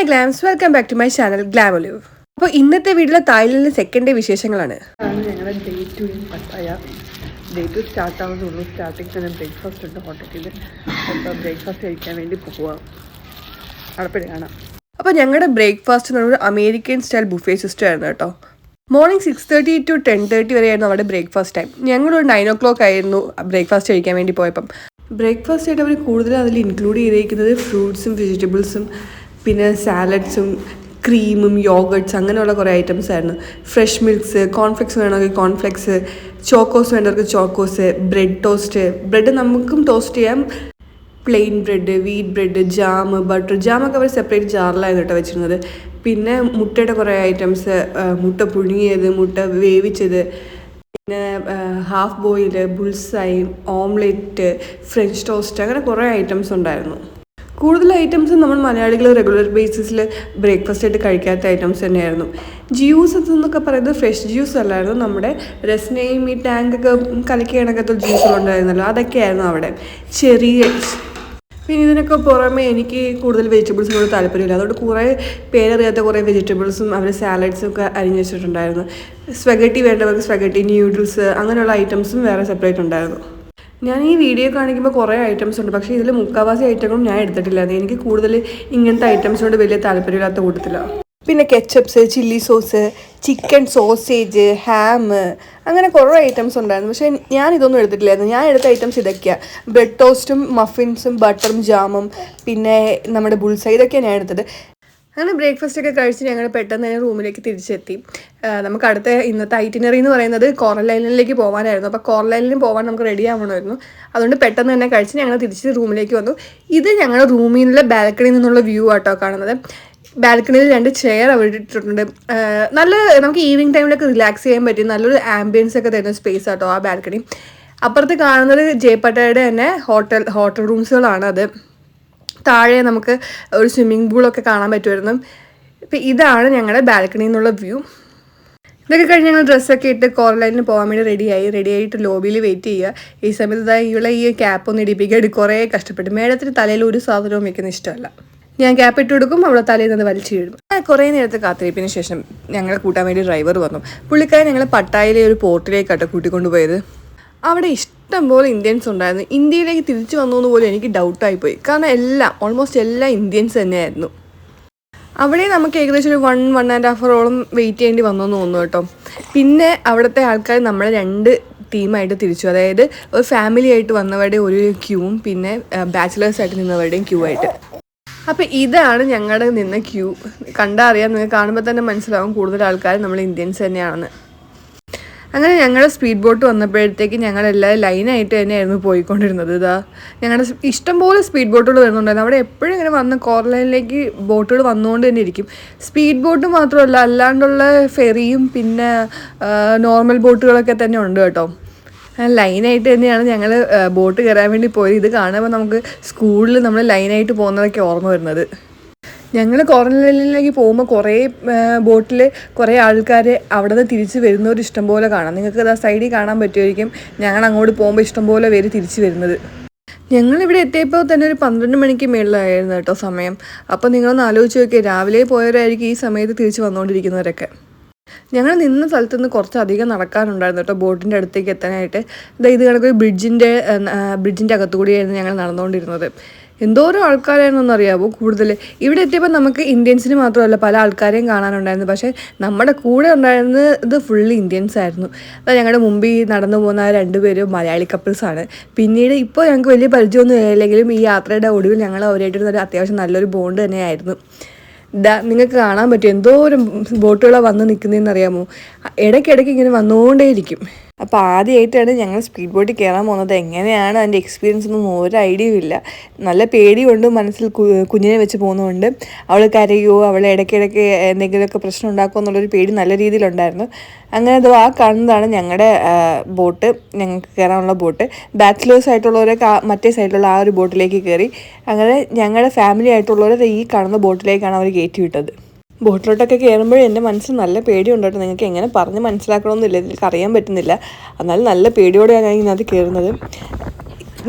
Hi glams welcome back to my channel ഗ്ലാമൊലിവ് അപ്പോൾ ഇന്നത്തെ വീട്ടിലെ തായ്ലൻഡിലെ സെക്കൻഡ് ഡേ വിശേഷങ്ങളാണ്. ഞങ്ങളുടെ day two in Pattaya day two start ആവുന്നുള്ളൂ starting തന്നെ ബ്രേക്ക്ഫാസ്റ്റ് ഉണ്ട് ഹോട്ടലിൽ അപ്പോൾ ബ്രേക്ക്ഫാസ്റ്റ് കഴിക്കാൻ വേണ്ടി പോവാം. അവിടെ കാണാം. അപ്പോൾ ഞങ്ങളുടെ ബ്രേക്ക്ഫാസ്റ്റ് എന്ന് പറഞ്ഞൊരു അമേരിക്കൻ സ്റ്റൈൽ ബുഫേ സിസ്റ്റം ആയിരുന്നു കേട്ടോ. Morning six thirty to ten thirty വരെയായിരുന്നു അവിടെ ബ്രേക്ക്ഫാസ്റ്റ് ടൈം ഞങ്ങളൊരു നയൻ ഒ ക്ലോക്ക് ആയിരുന്നു ബ്രേക്ക്ഫാസ്റ്റ് കഴിക്കാൻ വേണ്ടി പോയപ്പം. ബ്രേക്ക്ഫാസ്റ്റ് ആയിട്ട് അവർ കൂടുതലും അതിൽ ഇൻക്ലൂഡ് ചെയ്തിരിക്കുന്നത് ഫ്രൂട്ട്സും വെജിറ്റബിൾസും പിന്നെ സാലഡ്സും ക്രീമും യോഗട്ട്സ് അങ്ങനെയുള്ള കുറേ ഐറ്റംസ് ആയിരുന്നു. ഫ്രഷ് മിൽക്സ് കോൺഫ്ലെക്സ് വേണമെങ്കിൽ കോൺഫ്ലെക്സ് ചോക്കോസ് വേണ്ടവർക്ക് ചോക്കോസ് ബ്രെഡ് ടോസ്റ്റ് ബ്രെഡ് നമുക്കും ടോസ്റ്റ് ചെയ്യാം. Plain bread wheat bread jam butter ജാമൊക്കെ അവർ സെപ്പറേറ്റ് ജാറിലായിരുന്നു കേട്ടോ വെച്ചിരുന്നത്. പിന്നെ മുട്ടയുടെ കുറേ ഐറ്റംസ് മുട്ട പുഴുങ്ങിയത് മുട്ട വേവിച്ചത്. പിന്നെ half boil bullseye omelette French toast അങ്ങനെ കുറേ ഐറ്റംസ് ഉണ്ടായിരുന്നു. കൂടുതൽ ഐറ്റംസ് നമ്മൾ മലയാളികൾ റെഗുലർ ബേസിസിൽ ബ്രേക്ക്ഫാസ്റ്റ് ആയിട്ട് കഴിക്കാത്ത ഐറ്റംസ് തന്നെയായിരുന്നു. ജ്യൂസ് എന്നൊക്കെ പറയുന്നത് ഫ്രഷ് ജ്യൂസ് അല്ലായിരുന്നു. നമ്മുടെ രസ്നയും ഈ ടാങ്കൊക്കെ കലക്കി കണക്കത്തെ ജ്യൂസുകളുണ്ടായിരുന്നല്ലോ അതൊക്കെയായിരുന്നു അവിടെ. ചെറിയ പിന്നെ ഇതിനൊക്കെ പുറമേ എനിക്ക് കൂടുതൽ വെജിറ്റബിൾസിനോട് താല്പര്യമില്ല. അതുകൊണ്ട് കുറേ പേരറിയാത്ത കുറേ വെജിറ്റബിൾസും അവർ സാലഡ്സും ഒക്കെ അരിഞ്ഞു വെച്ചിട്ടുണ്ടായിരുന്നു. സ്പെഗറ്റി വേണ്ടവർക്ക് സ്പെഗറ്റി ന്യൂഡിൽസ് അങ്ങനെയുള്ള ഐറ്റംസും വേറെ സെപ്പറേറ്റ് ഉണ്ടായിരുന്നു. ഞാൻ ഈ വീഡിയോ കാണിക്കുമ്പോൾ കുറേ ഐറ്റംസ് ഉണ്ട്. പക്ഷേ ഇതിൽ മുക്കാവാസി ഐറ്റങ്ങളും ഞാൻ എടുത്തിട്ടില്ല. അത് എനിക്ക് കൂടുതൽ ഇങ്ങനത്തെ ഐറ്റംസിനോട് വലിയ താല്പര്യമില്ലാത്ത കൂട്ടത്തിലാണ് പിന്നെ ketchups chilli sauce chicken sausage ham അങ്ങനെ കുറേ ഐറ്റംസ് ഉണ്ടായിരുന്നു. പക്ഷേ ഞാൻ ഇതൊന്നും എടുത്തിട്ടില്ലായിരുന്നു. ഞാൻ എടുത്ത ഐറ്റംസ് ഇതൊക്കെയാണ് ബ്രെഡ് ടോസ്റ്റും മഫിൻസും ബട്ടറും ജാമും പിന്നെ നമ്മുടെ ബുൾസൈ ഇതൊക്കെയാണ് ഞാൻ എടുത്തത്. അങ്ങനെ ബ്രേക്ക്ഫാസ്റ്റ് ഒക്കെ കഴിച്ച് ഞങ്ങൾ പെട്ടെന്ന് തന്നെ റൂമിലേക്ക് തിരിച്ചെത്തി. നമുക്ക് അടുത്ത ഇന്നത്തെ ഐറ്റിനറി എന്ന് പറയുന്നത് കോറൽ ഐലൻഡിലേക്ക് പോകാനായിരുന്നു അപ്പോൾ കോറൽ ഐലൻഡിൽ പോകാൻ നമുക്ക് റെഡി ആവണമായിരുന്നു. അതുകൊണ്ട് പെട്ടെന്ന് തന്നെ കഴിച്ച് ഞങ്ങൾ തിരിച്ച് റൂമിലേക്ക് വന്നു. ഇത് ഞങ്ങളുടെ റൂമിൽ നിന്നുള്ള ബാൽക്കണിയിൽ നിന്നുള്ള വ്യൂ ആട്ടോ കാണുന്നത്. ബാൽക്കണിയിൽ രണ്ട് ചെയർ അവിടെ ഇട്ടിട്ടുണ്ട് നല്ല നമുക്ക് ഈവനിങ് ടൈമിലൊക്കെ റിലാക്സ് ചെയ്യാൻ പറ്റും നല്ലൊരു ആംബിയൻസ് ഒക്കെ തരുന്ന സ്പേസ് ആട്ടോ ആ ബാൽക്കണി. അപ്പുറത്ത് കാണുന്നത് ജയപ്പട്ടയുടെ തന്നെ ഹോട്ടൽ ഹോട്ടൽ റൂംസുകളാണ് അത് താഴെ നമുക്ക് ഒരു സ്വിമ്മിംഗ് പൂളൊക്കെ കാണാൻ പറ്റുമായിരുന്നു. ഇപ്പം ഇതാണ് ഞങ്ങളുടെ ബാൽക്കണിയിൽ നിന്നുള്ള വ്യൂ ഇതൊക്കെ കഴിഞ്ഞ് ഞങ്ങൾ ഡ്രസ്സൊക്കെ ഇട്ട് കോറലൈനിൽ പോകാൻ വേണ്ടി റെഡിയായി റെഡി ആയിട്ട് ലോബിയിൽ വെയിറ്റ് ചെയ്യുക. ഈ സമയത്ത് ഇവിടെ ഈ ക്യാപ്പ് ഒന്ന് ഇടിപ്പിക്കാൻ കുറേ കഷ്ടപ്പെട്ടു. മേഡത്തിന് തലയിൽ ഒരു സാധനവും വെക്കുന്ന ഇഷ്ടമല്ല. ഞാൻ ക്യാപ്പ് ഇട്ട് കൊടുക്കും അവിടെ തലയിൽ നിന്ന് വലിച്ചു വീഴും. കുറേ നേരത്തെ കാത്തിരിപ്പിന് ശേഷം ഞങ്ങളെ കൂട്ടാൻ വേണ്ടി ഡ്രൈവർ വന്നു. പുള്ളിക്കാരൻ ഞങ്ങൾ പട്ടായിലെ ഒരു പോർട്ടിലേക്കാട്ടോ കൂട്ടിക്കൊണ്ടുപോയത്. അവിടെ ഇഷ്ടം പോലെ ഇന്ത്യൻസ് ഉണ്ടായിരുന്നു. ഇന്ത്യയിലേക്ക് തിരിച്ചു വന്നു എന്ന് പോലും എനിക്ക് ഡൗട്ടായിപ്പോയി കാരണം എല്ലാം ഓൾമോസ്റ്റ് എല്ലാം ഇന്ത്യൻസ് തന്നെയായിരുന്നു. അവിടെ നമുക്ക് ഏകദേശം ഒരു വൺ വൺ ആൻഡ് ഹാഫ് അവറോളം വെയിറ്റ് ചെയ്യേണ്ടി വന്നു എന്ന് തോന്നുന്നു കേട്ടോ. പിന്നെ അവിടുത്തെ ആൾക്കാർ നമ്മളെ രണ്ട് ടീമായിട്ട് തിരിച്ചു. അതായത് ഒരു ഫാമിലി ആയിട്ട് വന്നവരുടെ ഒരു ക്യൂവും പിന്നെ ബാച്ചിലേഴ്സ് ആയിട്ട് നിന്നവരുടെയും ക്യൂ ആയിട്ട്. അപ്പോൾ ഇതാണ് ഞങ്ങളുടെ നിന്ന ക്യൂ കണ്ടാൽ അറിയാം നിങ്ങൾക്ക് കാണുമ്പോൾ തന്നെ മനസ്സിലാവും കൂടുതൽ ആൾക്കാർ നമ്മൾ ഇന്ത്യൻസ് തന്നെയാണെന്ന്. അങ്ങനെ ഞങ്ങളുടെ സ്പീഡ് ബോട്ട് വന്നപ്പോഴത്തേക്ക് ഞങ്ങളെല്ലാം ലൈനായിട്ട് തന്നെയായിരുന്നു പോയിക്കൊണ്ടിരുന്നത് ഇതാ. ഞങ്ങളുടെ ഇഷ്ടംപോലെ സ്പീഡ് ബോട്ടുകൾ വരുന്നുണ്ടായിരുന്നു. അവിടെ എപ്പോഴും ഇങ്ങനെ വന്ന് കോർലൈനിലേക്ക് ബോട്ടുകൾ വന്നുകൊണ്ട് തന്നെ ഇരിക്കും. സ്പീഡ് ബോട്ട് മാത്രമല്ല അല്ലാണ്ടുള്ള ഫെറിയും പിന്നെ നോർമൽ ബോട്ടുകളൊക്കെ തന്നെ ഉണ്ട് കേട്ടോ. ലൈനായിട്ട് തന്നെയാണ് ഞങ്ങൾ ബോട്ട് കയറാൻ വേണ്ടി പോയത്. ഇത് കാണുമ്പോൾ നമുക്ക് സ്കൂളിൽ നമ്മൾ ലൈനായിട്ട് പോകുന്നതൊക്കെ ഓർമ്മ വരുന്നത്. ഞങ്ങൾ കോറനിലേക്ക് പോകുമ്പോൾ കുറേ ബോട്ടിൽ കുറേ ആൾക്കാർ അവിടെ നിന്ന് തിരിച്ച് വരുന്നവർ ഇഷ്ടംപോലെ കാണാം. നിങ്ങൾക്ക് ആ സൈഡിൽ കാണാൻ പറ്റുമായിരിക്കും ഞങ്ങൾ അങ്ങോട്ട് പോകുമ്പോൾ ഇഷ്ടംപോലെ പേര് തിരിച്ച് വരുന്നത്. ഞങ്ങളിവിടെ എത്തിയപ്പോൾ തന്നെ ഒരു പന്ത്രണ്ട് മണിക്ക് മേളിലായിരുന്നു കേട്ടോ സമയം. അപ്പോൾ നിങ്ങളൊന്ന് ആലോചിച്ച് നോക്കിയാൽ രാവിലെ പോയവരായിരിക്കും ഈ സമയത്ത് തിരിച്ച് വന്നുകൊണ്ടിരിക്കുന്നവരൊക്കെ ഞങ്ങൾ നിന്ന സ്ഥലത്ത് നിന്ന് കുറച്ചധികം നടക്കാനുണ്ടായിരുന്നു കേട്ടോ ബോട്ടിന്റെ അടുത്തേക്ക് എത്താനായിട്ട്. ഇത് കണക്ക് ബ്രിഡ്ജിന്റെ ബ്രിഡ്ജിന്റെ അകത്തുകൂടിയായിരുന്നു ഞങ്ങൾ നടന്നുകൊണ്ടിരുന്നത് എന്തോരം അറിയാമോ കൂടുതൽ ഇവിടെ എത്തിയപ്പോൾ നമുക്ക് ഇന്ത്യൻസിന് മാത്രമല്ല പല ആൾക്കാരെയും കാണാനുണ്ടായിരുന്നു. പക്ഷേ നമ്മുടെ കൂടെ ഉണ്ടായിരുന്നത് ഫുള്ള് ഇന്ത്യൻസ് ആയിരുന്നു. അപ്പോൾ ഞങ്ങളുടെ മുമ്പിൽ നടന്നു പോകുന്ന രണ്ടുപേരും മലയാളി കപ്പിൾസാണ് പിന്നീട് ഇപ്പോൾ ഞങ്ങൾക്ക് വലിയ പരിചയമൊന്നും ഇല്ലെങ്കിലും ഈ യാത്രയുടെ ഒടുവിൽ ഞങ്ങൾ അവരായിട്ടൊരു അത്യാവശ്യം നല്ലൊരു ബോണ്ട് തന്നെയായിരുന്നു. നിങ്ങൾക്ക് കാണാൻ പറ്റും. എന്തോരം ബോട്ടുകളാണ് വന്ന് നിൽക്കുന്നതെന്ന് അറിയാമോ ഇടയ്ക്കിടയ്ക്ക് ഇങ്ങനെ വന്നുകൊണ്ടേയിരിക്കും അപ്പോൾ ആദ്യമായിട്ടാണ് ഞങ്ങൾ സ്പീഡ് ബോട്ടിൽ കയറാൻ പോകുന്നത്. എങ്ങനെയാണ് അതിന്റെ എക്സ്പീരിയൻസ് ഒന്നും ഒരു ഐഡിയയും ഇല്ല. നല്ല പേടിയുണ്ട് മനസ്സിൽ കുഞ്ഞിനെ വെച്ച് പോകുന്നതുകൊണ്ട് അവൾ കരയോ അവൾ ഇടയ്ക്കിടയ്ക്ക് എന്തെങ്കിലുമൊക്കെ പ്രശ്നം ഉണ്ടാക്കുമോ എന്നുള്ളൊരു പേടി നല്ല രീതിയിലുണ്ടായിരുന്നു. അങ്ങനെ അതോ ആ കാണുന്നതാണ് ഞങ്ങളുടെ ബോട്ട്. ഞങ്ങൾക്ക് കയറാനുള്ള ബോട്ട്. ബാച്ചിലേഴ്സ് ആയിട്ടുള്ളവരൊക്കെ മറ്റേ സൈഡിലുള്ള ആ ഒരു ബോട്ടിലേക്ക് കയറി അങ്ങനെ ഞങ്ങളുടെ ഫാമിലി ആയിട്ടുള്ളവരെ ഈ കാണുന്ന ബോട്ടിലേക്കാണ് അവർ കയറ്റി വിട്ടത്. ബോട്ടിലോട്ടൊക്കെ കയറുമ്പോഴേ എന്റെ മനസ്സിൽ നല്ല പേടിയുണ്ട് കേട്ടോ. നിങ്ങൾക്ക് എങ്ങനെ പറഞ്ഞ് മനസ്സിലാക്കണമെന്നില്ല ഇതിലേക്ക് അറിയാൻ പറ്റുന്നില്ല. എന്നാലും നല്ല പേടിയോടെയാണ് ഞാൻ ഇതിനകത്ത് കയറുന്നത്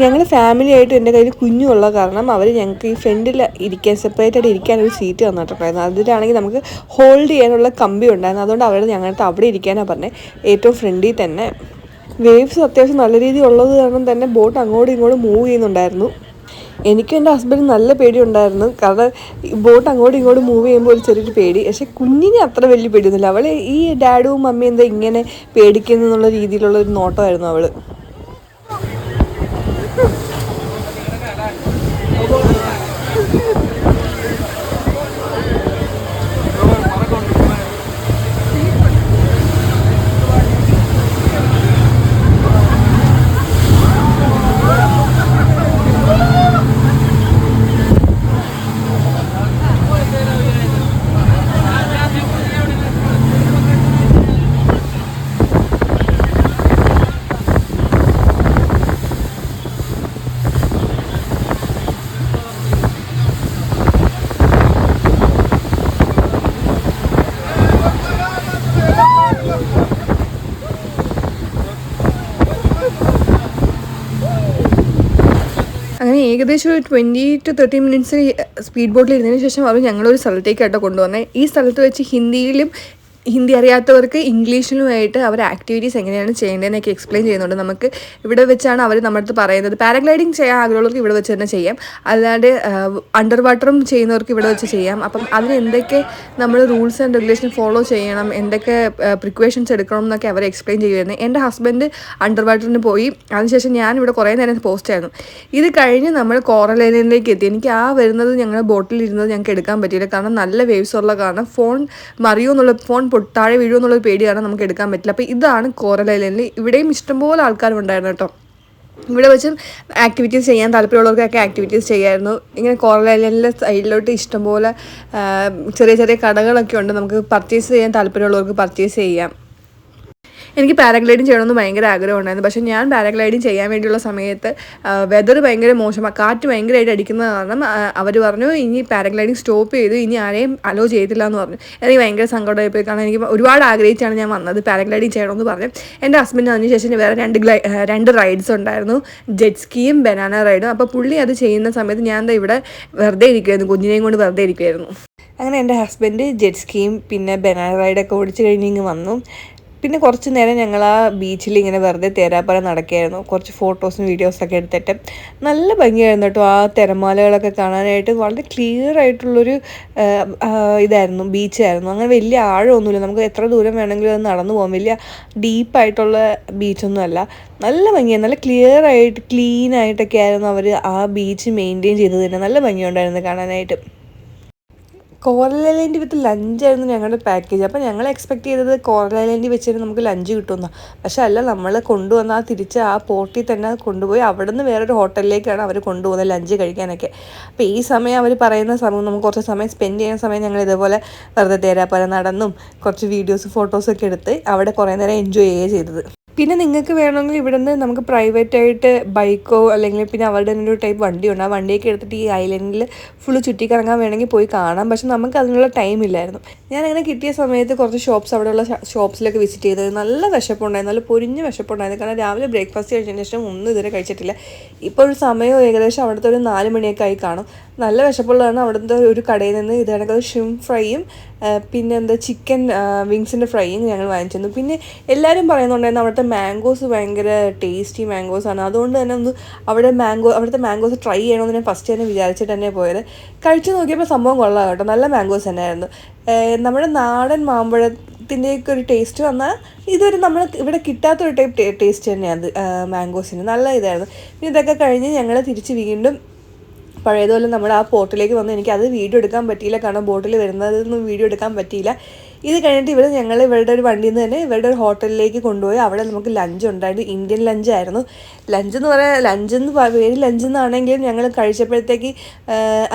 ഞങ്ങൾ ഫാമിലി ആയിട്ട് എന്റെ കയ്യിൽ കുഞ്ഞുള്ള കാരണം അവർ ഞങ്ങൾക്ക് ഈ ഫ്രണ്ടിൽ ഇരിക്കാൻ സെപ്പറേറ്റ് ആയിട്ട് ഇരിക്കാൻ ഒരു സീറ്റ് തന്നിട്ടുണ്ടായിരുന്നു അതിലാണെങ്കിൽ നമുക്ക് ഹോൾഡ് ചെയ്യാനുള്ള കമ്പി ഉണ്ടായിരുന്നു. അതുകൊണ്ട് അവരുടെ ഞങ്ങൾക്ക് അവിടെ ഇരിക്കാനാണ് പറഞ്ഞത് ഏറ്റവും ഫ്രണ്ടിൽ തന്നെ. വേവ്സ് അത്യാവശ്യം നല്ല രീതിയിൽ ഉള്ളത് കാരണം തന്നെ ബോട്ട് അങ്ങോട്ടും ഇങ്ങോട്ടും മൂവ് ചെയ്യുന്നുണ്ടായിരുന്നു. എനിക്കും എന്റെ ഹസ്ബൻഡ് നല്ല പേടിയുണ്ടായിരുന്നു. കാരണം ബോട്ട് അങ്ങോട്ടും ഇങ്ങോട്ടും മൂവ് ചെയ്യുമ്പോൾ ഒരു ചെറിയൊരു പേടി. പക്ഷേ കുഞ്ഞിന് അത്ര വലിയ പേടിയൊന്നുമില്ല. അവൾ ഈ ഡാഡും മമ്മിയും എന്താ ഇങ്ങനെ പേടിക്കുന്നു എന്നുള്ള രീതിയിലുള്ള ഒരു നോട്ടമായിരുന്നു അവൾ അങ്ങനെ ഏകദേശം ഒരു twenty two thirty minutes speed ബോട്ടിൽ ഇരുന്നതിന് ശേഷം അവർ ഞങ്ങളൊരു സ്ഥലത്തേക്കായിട്ട് കൊണ്ടുവന്നത് ഈ സ്ഥലത്ത് വെച്ച് ഹിന്ദിയിലും ഹിന്ദി അറിയാത്തവർക്ക് ഇംഗ്ലീഷിലുമായിട്ട് അവർ ആക്ടിവിറ്റീസ് എങ്ങനെയാണ് ചെയ്യേണ്ടതെന്നൊക്കെ എക്സ്പ്ലെയിൻ ചെയ്യുന്നുണ്ട്. നമുക്ക് ഇവിടെ വെച്ചാണ് അവർ നമ്മുടെ അടുത്ത് പറയുന്നത്. പാരാഗ്ലൈഡിങ് ചെയ്യാൻ ആഗ്രഹമുള്ളവർക്ക് ഇവിടെ വെച്ച് തന്നെ ചെയ്യാം. അല്ലാണ്ട് അണ്ടർ വാട്ടറും ചെയ്യുന്നവർക്ക് ഇവിടെ വെച്ച് ചെയ്യാം. അപ്പം അതിന് എന്തൊക്കെ നമ്മൾ റൂൾസ് ആൻഡ് റെഗുലേഷൻ ഫോളോ ചെയ്യണം? എന്തൊക്കെ പ്രിക്വേഷൻസ് എടുക്കണം എന്നൊക്കെ അവർ എക്സ്പ്ലെയിൻ ചെയ്യുമായിരുന്നു എന്റെ ഹസ്ബൻഡ് അണ്ടർ വാട്ടറിന് പോയി. അതിനുശേഷം ഞാൻ ഇവിടെ കുറേ നേരം പോസ്റ്റ് ആയിരുന്നു. ഇത് കഴിഞ്ഞ് നമ്മൾ കോറലൈനിലേക്ക് എത്തി. എനിക്ക് ആ വരുന്നത് ഞങ്ങളുടെ ബോട്ടിലിരുന്നത് ഞങ്ങൾക്ക് എടുക്കാൻ പറ്റിയില്ല. കാരണം നല്ല വേവ്സ് ഉള്ള കാരണം ഫോൺ മറിയോ എന്നുള്ള ഫോൺ താഴെ വീഴുമെന്നുള്ളൊരു കാരണം നമുക്ക് എടുക്കാൻ പറ്റില്ല. അപ്പോൾ ഇതാണ് കോറൽ ഇവിടെയും ഇഷ്ടംപോലെ ആൾക്കാരുണ്ടായിരുന്നു കേട്ടോ. ഇവിടെ വെച്ച് ആക്ടിവിറ്റീസ് ചെയ്യാൻ താല്പര്യമുള്ളവർക്കൊക്കെ ആക്ടിവിറ്റീസ് ചെയ്യായിരുന്നു. ഇങ്ങനെ കോറൽ ഐലൻഡിലെ സൈഡിലോട്ട് ഇഷ്ടംപോലെ ചെറിയ ചെറിയ കടകളൊക്കെ ഉണ്ട്. നമുക്ക് പർച്ചേസ് ചെയ്യാൻ താല്പര്യമുള്ളവർക്ക് പർച്ചേസ് ചെയ്യാം. എനിക്ക് പാരാഗ്ലൈഡിങ് ചെയ്യണമെന്ന് ഭയങ്കര ആഗ്രഹം ഉണ്ടായിരുന്നു പക്ഷേ ഞാൻ പാരാഗ്ലൈഡിങ് ചെയ്യാൻ വേണ്ടിയുള്ള സമയത്ത് വെതർ ഭയങ്കര മോശമാണ് കാറ്റ് ഭയങ്കരമായിട്ട് അടിക്കുന്ന കാരണം അവർ പറഞ്ഞു ഇനി പാരാഗ്ലൈഡിങ് സ്റ്റോപ്പ് ചെയ്തു ഇനി ആരെയും അലോ ചെയ്തില്ല എന്ന് പറഞ്ഞു. എനിക്ക് ഭയങ്കര സങ്കടമായിപ്പോയി. കാരണം എനിക്ക് ഒരുപാട് ആഗ്രഹിച്ചാണ് ഞാൻ വന്നത് പാരാഗ്ലൈഡിങ് ചെയ്യണമെന്ന് പറഞ്ഞു. എന്റെ ഹസ്ബൻഡ് അതിന് ശേഷം വേറെ രണ്ട് രണ്ട് റൈഡ്സ് ഉണ്ടായിരുന്നു. ജെറ്റ് സ്കീയും ബനാന റൈഡും അപ്പോൾ പുള്ളി അത് ചെയ്യുന്ന സമയത്ത് ഞാൻ എന്താ ഇവിടെ വെറുതെ ഇരിക്കുമായിരുന്നു കുഞ്ഞിനെയും കൊണ്ട് വെറുതെ ഇരിക്കുമായിരുന്നു അങ്ങനെ എന്റെ ഹസ്ബൻഡ് ജെറ്റ് സ്കീം പിന്നെ ബനാന റൈഡൊക്കെ ഓടിച്ചു കഴിഞ്ഞ് ഇങ്ങ് വന്നു. പിന്നെ കുറച്ച് നേരം ഞങ്ങൾ ആ ബീച്ചിൽ ഇങ്ങനെ വെറുതെ തേരാപ്പാറ നടക്കുകയായിരുന്നു. കുറച്ച് ഫോട്ടോസും വീഡിയോസൊക്കെ എടുത്തിട്ട് നല്ല ഭംഗിയായിരുന്നു കേട്ടോ. ആ തിരമാലകളൊക്കെ കാണാനായിട്ട് വളരെ ക്ലിയർ ആയിട്ടുള്ളൊരു ഇതായിരുന്നു ബീച്ചായിരുന്നു അങ്ങനെ വലിയ ആഴമൊന്നുമില്ല. നമുക്ക് എത്ര ദൂരം വേണമെങ്കിലും അത് നടന്നു പോകാം. വലിയ ഡീപ്പായിട്ടുള്ള ബീച്ചൊന്നുമല്ല നല്ല ഭംഗിയാണ് നല്ല ക്ലിയർ ആയിട്ട് ക്ലീൻ ആയിട്ടൊക്കെ ആയിരുന്നു അവർ ആ ബീച്ച് മെയിന്റെയിൻ ചെയ്തത് തന്നെ. നല്ല ഭംഗിയുണ്ടായിരുന്നു കാണാനായിട്ട്. കോറൽ ഐലൻഡ് വിത്ത് ലഞ്ചായിരുന്നു ഞങ്ങളുടെ പാക്കേജ് അപ്പോൾ ഞങ്ങൾ എക്സ്പെക്ട് ചെയ്തത് കോറൽ ഐലൻഡിൽ വെച്ചിട്ട് നമുക്ക് ലഞ്ച് കിട്ടുമെന്ന്. പക്ഷേ അല്ല നമ്മൾ കൊണ്ടുവന്ന ആ തിരിച്ച് ആ പോർട്ടിൽ തന്നെ കൊണ്ടുപോയി അവിടെ നിന്ന് വേറൊരു ഹോട്ടലിലേക്കാണ് അവർ കൊണ്ടുപോകുന്നത് ലഞ്ച് കഴിക്കാനൊക്കെ. അപ്പോൾ ഈ സമയം അവർ പറയുന്ന സമയം നമുക്ക് കുറച്ച് സമയം സ്പെൻഡ് ചെയ്യുന്ന സമയം ഞങ്ങൾ ഇതേപോലെ വെറുതെ തേരാപ്പോലെ നടന്നും കുറച്ച് വീഡിയോസ് ഫോട്ടോസൊക്കെ എടുത്ത് അവിടെ കുറേ നേരം എൻജോയ് ചെയ്യുകയാണ് ചെയ്തത്. പിന്നെ നിങ്ങൾക്ക് വേണമെങ്കിൽ ഇവിടെ നിന്ന് നമുക്ക് പ്രൈവറ്റ് ആയിട്ട് ബൈക്കോ അല്ലെങ്കിൽ പിന്നെ അവരുടെ തന്നെ ഒരു ടൈപ്പ് വണ്ടിയുണ്ട്. ആ വണ്ടിയൊക്കെ എടുത്തിട്ട് ഈ ഐലൻഡിൽ ഫുള്ള് ചുറ്റിക്കറങ്ങാൻ വേണമെങ്കിൽ പോയി കാണാം. പക്ഷെ നമുക്ക് അതിനുള്ള ടൈം ഇല്ലായിരുന്നു. ഞാൻ അങ്ങനെ കിട്ടിയ സമയത്ത് കുറച്ച് ഷോപ്സ് അവിടെയുള്ള ഷോപ്സിലൊക്കെ വിസിറ്റ് ചെയ്തത് നല്ല വിശപ്പുണ്ടായിരുന്നു. നല്ല പൊരിഞ്ഞ് വിശപ്പുണ്ടായിരുന്നു. കാരണം രാവിലെ ബ്രേക്ക്ഫാസ്റ്റ് കഴിച്ചതിന് ശേഷം ഒന്നും ഇതുവരെ കഴിച്ചിട്ടില്ല. ഇപ്പോൾ ഒരു സമയം ഏകദേശം അവിടുത്തെ ഒരു നാല് മണിയൊക്കെ ആയി കാണും. നല്ല വിശപ്പുള്ളതാണ് അവിടുത്തെ ഒരു കടയിൽ നിന്ന് ഇത് കണക്കത് ഷിം ഫ്രൈയും പിന്നെ എന്താ ചിക്കൻ വിങ്സിന്റെ ഫ്രൈയും ഞങ്ങൾ വാങ്ങിച്ചിരുന്നു. പിന്നെ എല്ലാവരും പറയുന്നുണ്ടായിരുന്നു അവിടുത്തെ മാംഗോസ് ഭയങ്കര ടേസ്റ്റി മാംഗോസ് ആണ്. അതുകൊണ്ട് തന്നെ ഒന്ന് അവിടെ മാംഗോ അവിടുത്തെ മാംഗോസ് ട്രൈ ചെയ്യണമെന്ന് ഞാൻ ഫസ്റ്റ് തന്നെ വിചാരിച്ചിട്ട് തന്നെ പോയത്. കഴിച്ചു നോക്കിയപ്പോൾ സംഭവം കൊള്ളാം കേട്ടോ. നല്ല മാംഗോസ് തന്നെയായിരുന്നു. നമ്മുടെ നാടൻ മാമ്പഴത്തിന്റെയൊക്കെ ഒരു ടേസ്റ്റ് വന്നാൽ ഇതൊരു നമ്മൾ ഇവിടെ കിട്ടാത്തൊരു ടൈപ്പ് ടേസ്റ്റ് തന്നെയാണ് മാംഗോസിന് നല്ല ഇതായിരുന്നു. പിന്നെ ഇതൊക്കെ കഴിഞ്ഞ് ഞങ്ങൾ തിരിച്ച് വീണ്ടും പഴയതുപോലെ നമ്മൾ ആ പോർട്ടിലേക്ക് വന്ന് എനിക്ക് അത് വീഡിയോ എടുക്കാൻ പറ്റിയില്ല. കാരണം ബോട്ടിൽ വരുന്നതൊന്നും വീഡിയോ എടുക്കാൻ പറ്റിയില്ല. ഇത് കഴിഞ്ഞിട്ട് ഇവർ ഞങ്ങൾ ഇവരുടെ ഒരു വണ്ടിയിൽ നിന്ന് തന്നെ ഇവരുടെ ഒരു ഹോട്ടലിലേക്ക് കൊണ്ടുപോയി. അവിടെ നമുക്ക് ലഞ്ച് ഉണ്ടായിരുന്നു. ഇന്ത്യൻ ലഞ്ചായിരുന്നു ലഞ്ച് എന്ന് പറയാൻ ലഞ്ച് എന്ന് പേര് ലഞ്ച് എന്നാണെങ്കിലും ഞങ്ങൾ കഴിച്ചപ്പോഴത്തേക്ക്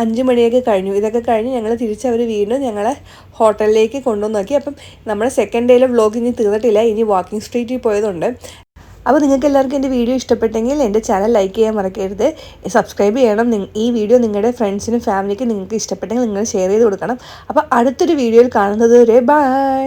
അഞ്ച് മണിയൊക്കെ കഴിഞ്ഞു. ഇതൊക്കെ കഴിഞ്ഞ് ഞങ്ങൾ തിരിച്ച് അവർ വീണ്ടും ഞങ്ങളെ ഹോട്ടലിലേക്ക് കൊണ്ടുവന്ന് നോക്കി. അപ്പം നമ്മുടെ സെക്കൻഡ് ഡേയിലെ വ്ലോഗ് ഇനി തീർന്നിട്ടില്ല. ഇനി വാക്കിംഗ് സ്ട്രീറ്റിൽ പോയതുണ്ട്. അപ്പോൾ നിങ്ങൾക്ക് എല്ലാവർക്കും എന്റെ വീഡിയോ ഇഷ്ടപ്പെട്ടെങ്കിൽ എന്റെ ചാനൽ ലൈക്ക് ചെയ്യാൻ മറക്കരുത്. സബ്സ്ക്രൈബ് ചെയ്യണം. ഈ വീഡിയോ നിങ്ങളുടെ ഫ്രണ്ട്സിനും ഫാമിലിക്കും നിങ്ങൾക്ക് ഇഷ്ടപ്പെട്ടെങ്കിൽ നിങ്ങൾ ഷെയർ ചെയ്ത് കൊടുക്കണം. അപ്പോൾ അടുത്തൊരു വീഡിയോയിൽ കാണുന്നത് വരെ ബൈ.